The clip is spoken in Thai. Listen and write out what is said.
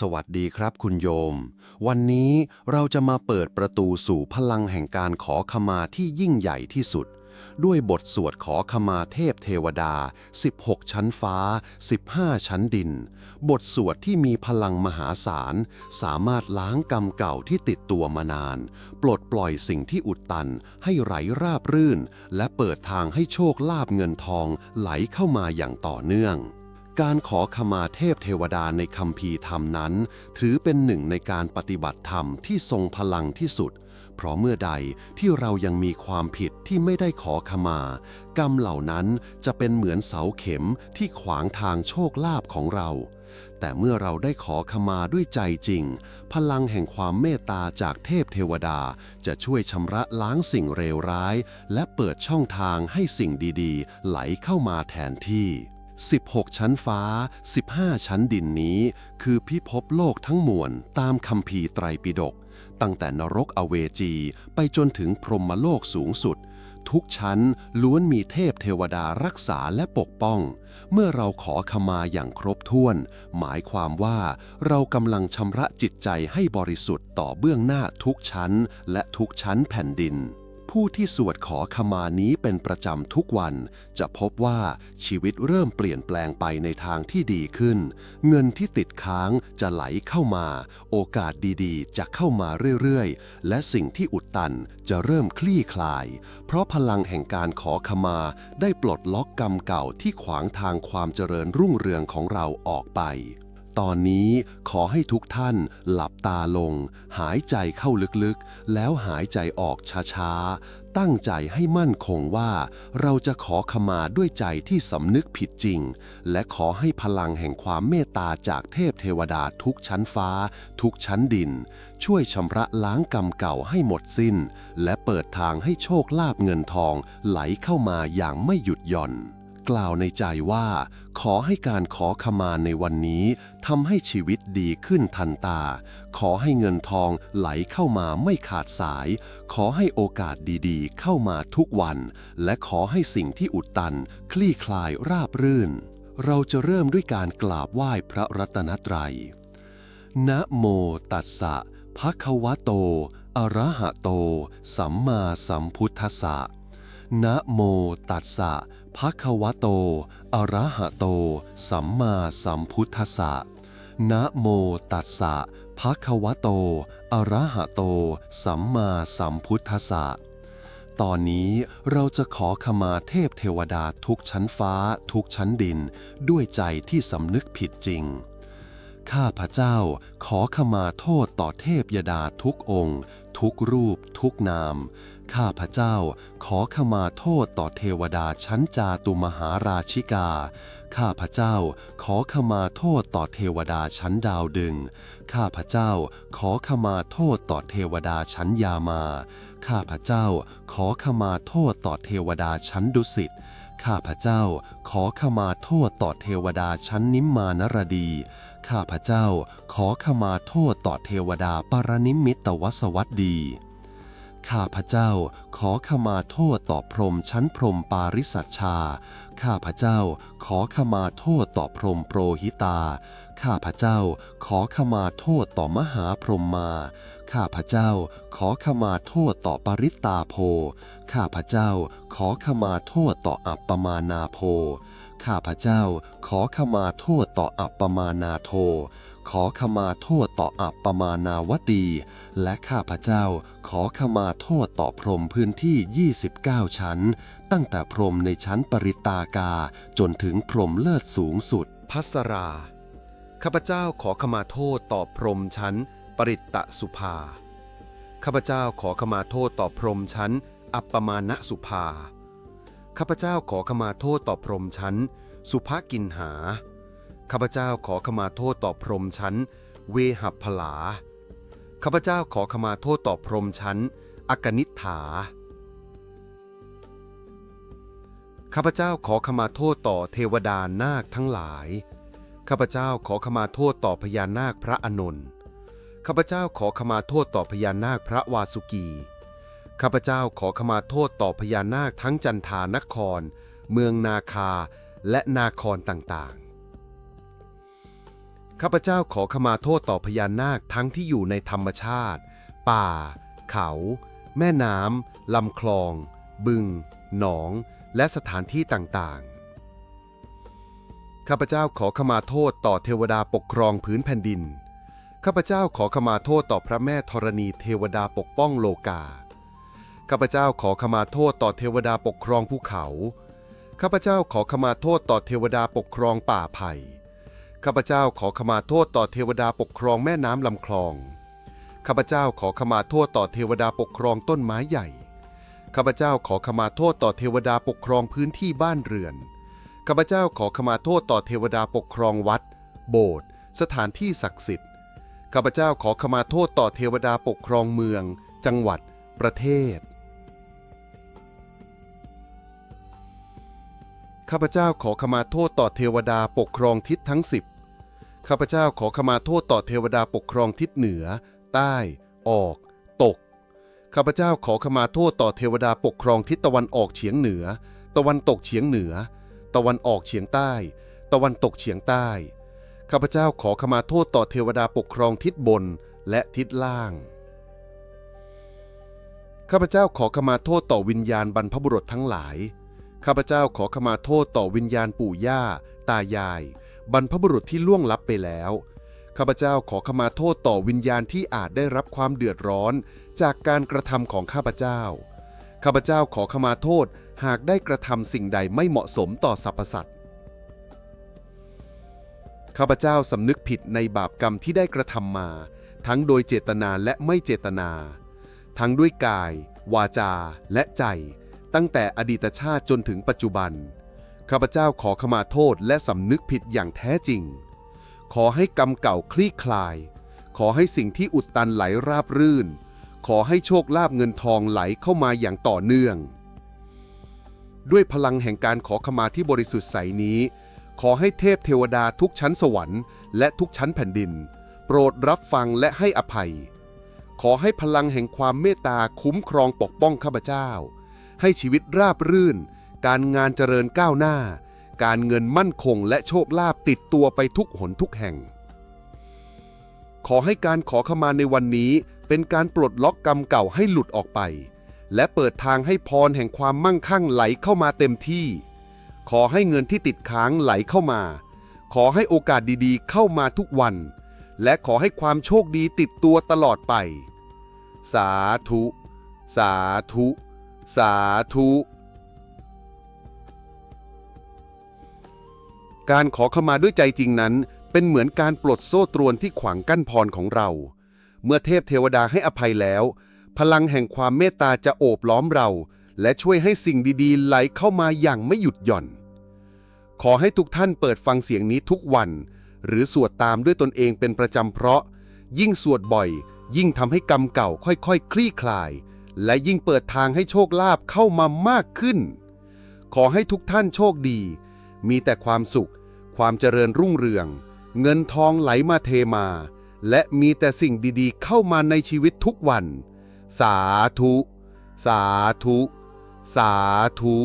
สวัสดีครับคุณโยม วันนี้เราจะมาเปิดประตูสู่พลังแห่งการขอขมาที่ยิ่งใหญ่ที่สุด ด้วยบทสวดขอขมาเทพเทวดา 16 ชั้นฟ้า 15 ชั้นดิน บทสวดที่มีพลังมหาศาล สามารถล้างกรรมเก่าที่ติดตัวมานาน ปลดปล่อยสิ่งที่อุดตัน ให้ไหลราบรื่น และเปิดทางให้โชคลาภเงินทองไหลเข้ามาอย่างต่อเนื่อง การขอขมาเทพเทวดาในคำพีธรรมนั้น ถือเป็นหนึ่งในการปฏิบัติธรรมที่ทรงพลังที่สุด เพราะเมื่อใดที่เรายังมีความผิดที่ไม่ได้ขอขมา กรรมเหล่านั้นจะเป็นเหมือนเสาเข็มที่ขวางทางโชคลาภของเรา แต่เมื่อเราได้ขอขมาด้วยใจจริง พลังแห่งความเมตตาจากเทพเทวดาจะช่วยชำระล้างสิ่งเลวร้าย และเปิดช่องทางให้สิ่งดีๆ ไหลเข้ามาแทนที่ 16 ชั้นฟ้า 15 ชั้นดินนี้ คือพิภพโลกทั้งมวลตามคำพีไตรปิฎกตั้งแต่นรกอเวจีไปจนถึงพรหมโลกสูงสุด ทุกชั้นล้วนมีเทพเทวดารักษาและปกป้อง เมื่อเราขอขมาอย่างครบถ้วน หมายความว่าเรากำลังชำระจิตใจให้บริสุทธิ์ต่อเบื้องหน้าทุกชั้นและทุกชั้นแผ่นดิน ผู้ที่สวดขอขมานี้เป็นประจำทุกวัน จะพบว่าชีวิตเริ่มเปลี่ยนแปลงไปในทางที่ดีขึ้น เงินที่ติดค้างจะไหลเข้ามา โอกาสดีๆ จะเข้ามาเรื่อยๆ และสิ่งที่อุดตันจะเริ่มคลี่คลาย เพราะพลังแห่งการขอขมาได้ปลดล็อกกรรมเก่าที่ขวางทางความเจริญรุ่งเรืองของเราออกไป ตอนนี้ขอให้ทุกท่านหลับตาลง หายใจเข้าลึกๆ แล้วหายใจออกช้าๆ ตั้งใจให้มั่นคงว่า เราจะขอขมาด้วยใจที่สำนึกผิดจริง และขอให้พลังแห่งความเมตตาจากเทพเทวดาทุกชั้นฟ้า ทุกชั้นดิน ช่วยชำระล้างกรรมเก่าให้หมดสิ้น และเปิดทางให้โชคลาภเงินทองไหลเข้ามาอย่างไม่หยุดหย่อน กล่าวในใจว่า ขอให้การขอขมาในวันนี้ทำให้ชีวิตดีขึ้นทันตา ขอให้เงินทองไหลเข้ามาไม่ขาดสาย ขอให้โอกาสดีๆ เข้ามาทุกวัน และขอให้สิ่งที่อุดตัน คลี่คลายราบรื่น เราจะเริ่มด้วยการกราบไหว้พระรัตนตรัยนะโมตัสสะภะคะวะโต อะระหะโต สัมมาสัมพุทธัสสะนะโมตัสสะ ภะควะโต อระหะโต สัมมาสัมพุทธัสสะ นะโมตัสสะภะควะโต อระหะโต สัมมาสัมพุทธัสสะ ตอนนี้เราจะขอขมาเทพเทวดาทุกชั้นฟ้าทุกชั้นดิน ด้วยใจที่สำนึกผิดจริง ข้าพระเจ้าขอขมาโทษต่อเทพยดาทุกองค์ ทุกรูปทุกนาม ข้าพระเจ้าขอขมาโทษต่อเทวดาชั้นจาตุมหาราชิกา ข้าพระเจ้าขอขมาโทษต่อเทวดาชั้นดาวดึง ข้าพระเจ้าขอขมาโทษต่อเทวดาชั้นยามา ข้าพระเจ้าขอขมาโทษต่อเทวดาชั้นดุสิต ข้าพระเจ้าขอขมาโทษต่อเทวดาชั้นนิมมานรดี ข้าพระเจ้าขอขมาโทษต่อเทวดาปรนิมมิตวสวัสดี ข้าพเจ้าขอขมาโทษต่อพรหมชั้นพรหมปาริสัชชา ข้าพเจ้าขอขมาโทษต่อพรหมโปรหิตา ข้าพเจ้าขอขมาโทษต่อมหาพรหมมา ข้าพเจ้าขอขมาโทษต่อปริตตาโพ ข้าพเจ้าขอขมาโทษต่ออัปปมานาโพ ข้าพเจ้า ขอขมาโทษต่ออัปปมานาโท ขอขมาโทษต่ออัปปมานาวตี และข้าพเจ้า ขอขมาโทษต่อพรมพื้นที่ 29 ชั้น ตั้งแต่พรมในชั้นปริตากา จนถึงพรมเลิศสูงสุด พัสรา ข้าพเจ้าขอขมาโทษต่อพรมชั้น ปริตตสุภา ข้าพเจ้าขอขมาโทษต่อพรมชั้น อัปปมาณสุภา ข้าพเจ้าขอขมาโทษต่อพรหมชั้น สุภกินหา ข้าพเจ้าขอขมาโทษต่อพรหมชั้น เวหัพลา ข้าพเจ้าขอขมาโทษต่อพรหมชั้น อกนิษฐา ข้าพเจ้าขอขมาโทษต่อเทวดานาคทั้งหลาย ข้าพเจ้าขอขมาโทษต่อพญานาคพระอนนท์ ข้าพเจ้าขอขมาโทษต่อพญานาคพระวาสุกี ข้าพเจ้าขอขมาโทษต่อพญานาคทั้งจันทานคร เมืองนาคาและนาครต่างๆ ข้าพเจ้าขอขมาโทษต่อพญานาคทั้งที่อยู่ในธรรมชาติ ป่า เขา แม่น้ำลำคลอง บึง หนอง และสถานที่ต่างๆ ข้าพเจ้าขอขมาโทษต่อเทวดาปกครองพื้นแผ่นดิน ข้าพเจ้าขอขมาโทษต่อพระแม่ธรณีเทวดาปกป้องโลกา ข้าพเจ้าขอขมาโทษต่อเทวดาปกครองภูเขา ข้าพเจ้าขอขมาโทษต่อเทวดาปกครองป่าไผ่ ข้าพเจ้าขอขมาโทษต่อเทวดาปกครองแม่น้ำลำคลอง ข้าพเจ้าขอขมาโทษต่อเทวดาปกครองต้นไม้ใหญ่ ข้าพเจ้าขอขมาโทษต่อเทวดาปกครองพื้นที่บ้านเรือน ข้าพเจ้าขอขมาโทษต่อเทวดาปกครองวัด โบสถ์ สถานที่ศักดิ์สิทธิ์ ข้าพเจ้าขอขมาโทษต่อเทวดาปกครองเมือง จังหวัด ประเทศ ข้าพเจ้าขอขมาโทษต่อเทวดาปกครองทิศทั้งสิบข้าพเจ้าขอขมาโทษต่อเทวดาปกครองทิศเหนือ ใต้ ออก ตก ข้าพเจ้าขอขมาโทษต่อเทวดาปกครองทิศตะวันออกเฉียงเหนือ ตะวันตกเฉียงเหนือ ตะวันออกเฉียงใต้ ตะวันตกเฉียงใต้ ข้าพเจ้าขอขมาโทษต่อเทวดาปกครองทิศบนและทิศล่าง ข้าพเจ้าขอขมาโทษต่อวิญญาณบรรพบุรุษทั้งหลาย ข้าพเจ้าขอขมาโทษต่อวิญญาณปู่ย่า ตายาย บรรพบุรุษที่ล่วงลับไปแล้ว ข้าพเจ้าขอขมาโทษต่อวิญญาณที่อาจได้รับความเดือดร้อน จากการกระทำของข้าพเจ้า ข้าพเจ้าขอขมาโทษหากได้กระทำสิ่งใดไม่เหมาะสมต่อสรรพสัตว์ข้าพเจ้าสำนึกผิดในบาปกรรมที่ได้กระทำมา ทั้งโดยเจตนาและไม่เจตนา ทั้งด้วยกาย วาจา และใจ ตั้งแต่อดีตชาติจนถึงปัจจุบัน ข้าพเจ้าขอขมาโทษและสำนึกผิดอย่างแท้จริง ขอให้กรรมเก่าคลี่คลาย ขอให้สิ่งที่อุดตันไหลราบรื่น ขอให้โชคลาภเงินทองไหลเข้ามาอย่างต่อเนื่อง ด้วยพลังแห่งการขอขมาที่บริสุทธิ์ใสนี้ ขอให้เทพเทวดาทุกชั้นสวรรค์และทุกชั้นแผ่นดิน โปรดรับฟังและให้อภัย ขอให้พลังแห่งความเมตตาคุ้มครองปกป้องข้าพเจ้า ให้ชีวิตราบรื่น การงานเจริญก้าวหน้า การเงินมั่นคงและโชคลาภติดตัวไปทุกหนทุกแห่ง ขอให้การขอขมาในวันนี้เป็นการปลดล็อกกรรมเก่าให้หลุดออกไป และเปิดทางให้พรแห่งความมั่งคั่งไหลเข้ามาเต็มที่ ขอให้เงินที่ติดค้างไหลเข้ามา ขอให้โอกาสดีๆ เข้ามาทุกวัน และขอให้ความโชคดีติดตัวตลอดไป สาธุ สาธุ สาธุ การขอขมาด้วยใจจริงนั้น เป็นเหมือนการปลดโซ่ตรวนที่ขวางกั้นพรของเรา เมื่อเทพเทวดาให้อภัยแล้ว พลังแห่งความเมตตาจะโอบล้อมเรา และช่วยให้สิ่งดีๆ ไหลเข้ามาอย่างไม่หยุดหย่อน ขอให้ทุกท่านเปิดฟังเสียงนี้ทุกวัน หรือสวดตามด้วยตนเองเป็นประจำเพราะ ยิ่งสวดบ่อย ยิ่งทำให้กรรมเก่าค่อยๆคลี่คลาย และยิ่งเปิดทางให้โชคลาภเข้ามามากขึ้น ขอให้ทุกท่านโชคดี มีแต่ความสุข ความเจริญรุ่งเรือง เงินทองไหลมาเทมา และมีแต่สิ่งดีๆ เข้ามาในชีวิตทุกวัน สาธุ สาธุ สาธุ